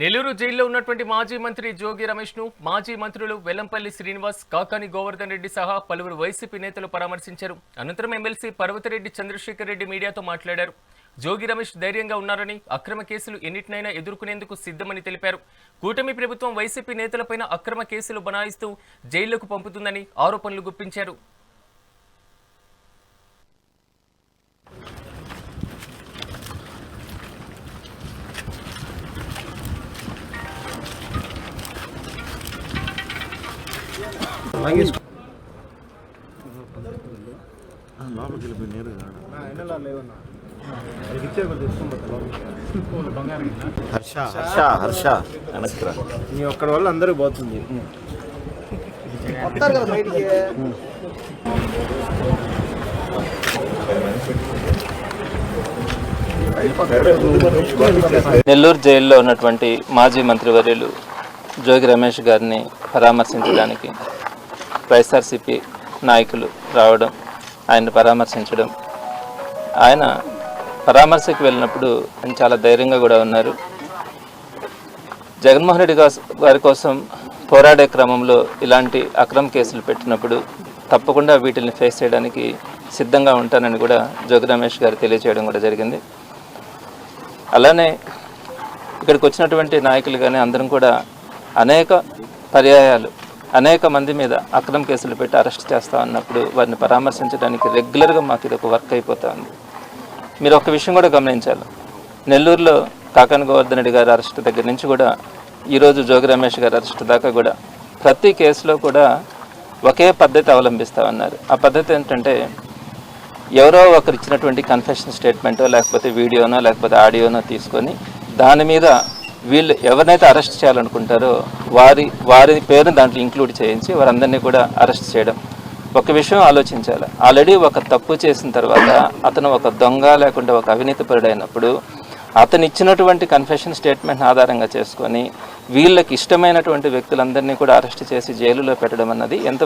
నెల్లూరు జైల్లో ఉన్నటువంటి మాజీ మంత్రి జోగి రమేష్ను మాజీ మంత్రులు వెల్లంపల్లి శ్రీనివాస్ కాకాని గోవర్ధన్ రెడ్డి సహా పలువురు వైసీపీ నేతలు పరామర్శించారు. అనంతరం ఎమ్మెల్సీ పర్వతిరెడ్డి చంద్రశేఖర్ రెడ్డి మీడియాతో మాట్లాడారు. జోగి రమేష్ ధైర్యంగా ఉన్నారని అక్రమ కేసులు ఎన్నిటినైనా ఎదుర్కొనేందుకు సిద్ధమని తెలిపారు. కూటమి ప్రభుత్వం వైసీపీ నేతలపైన అక్రమ కేసులు బనాయిస్తూ జైళ్ళకు పంపుతుందని ఆరోపణలు గుప్పించారు. లోపలికి వెళ్ళిపోయి నేరుగా హర్ష హర్ష హర్ష. వెనక్కి రా. నీ ఒక్కడి వల్ల అందరూ పోతుంది. నెల్లూరు జైల్లో ఉన్నటువంటి మాజీ మంత్రివర్యులు జోగి రమేష్ గారిని పరామర్శించడానికి వైఎస్ఆర్సిపి నాయకులు రావడం ఆయన్ని పరామర్శించడం. ఆయన పరామర్శకు వెళ్ళినప్పుడు ఆయన చాలా ధైర్యంగా కూడా ఉన్నారు. జగన్మోహన్ రెడ్డి గారి కోసం పోరాడే క్రమంలో ఇలాంటి అక్రమ కేసులు పెట్టినప్పుడు తప్పకుండా వీటిని ఫేస్ చేయడానికి సిద్ధంగా ఉంటానని కూడా జోగి రమేష్ గారు తెలియజేయడం కూడా జరిగింది. అలానే ఇక్కడికి వచ్చినటువంటి నాయకులు కానీ అందరం కూడా అనేక పర్యాయాలు అనేక మంది మీద అక్రమ కేసులు పెట్టి అరెస్ట్ చేస్తా ఉన్నప్పుడు వారిని పరామర్శించడానికి రెగ్యులర్గా మాకు ఇది ఒక వర్క్ అయిపోతా ఉంది. మీరు ఒక విషయం కూడా గమనించాలి. నెల్లూరులో కాకాని గోవర్ధన్ రెడ్డి గారి అరెస్ట్ దగ్గర నుంచి కూడా ఈరోజు జోగి రమేష్ గారి అరెస్ట్ దాకా కూడా ప్రతి కేసులో కూడా ఒకే పద్ధతి అవలంబిస్తా ఉన్నారు. ఆ పద్ధతి ఏంటంటే ఎవరో ఒకరు ఇచ్చినటువంటి కన్ఫెషన్ స్టేట్మెంటో లేకపోతే వీడియోనో లేకపోతే ఆడియోనో తీసుకొని దాని మీద వీళ్ళు ఎవరినైతే అరెస్ట్ చేయాలనుకుంటారో వారి వారి పేరుని దాంట్లో ఇంక్లూడ్ చేయించి వారందరినీ కూడా అరెస్ట్ చేయడం. ఒక విషయం ఆలోచించాలి. ఆల్రెడీ ఒక తప్పు చేసిన తర్వాత అతను ఒక దొంగ లేకుంటే ఒక అవినీతిపరుడైనప్పుడు అతను ఇచ్చినటువంటి కన్ఫెషన్ స్టేట్మెంట్ ఆధారంగా చేసుకొని వీళ్ళకి ఇష్టమైనటువంటి వ్యక్తులందరినీ కూడా అరెస్ట్ చేసి జైలులో పెట్టడం అన్నది ఎంత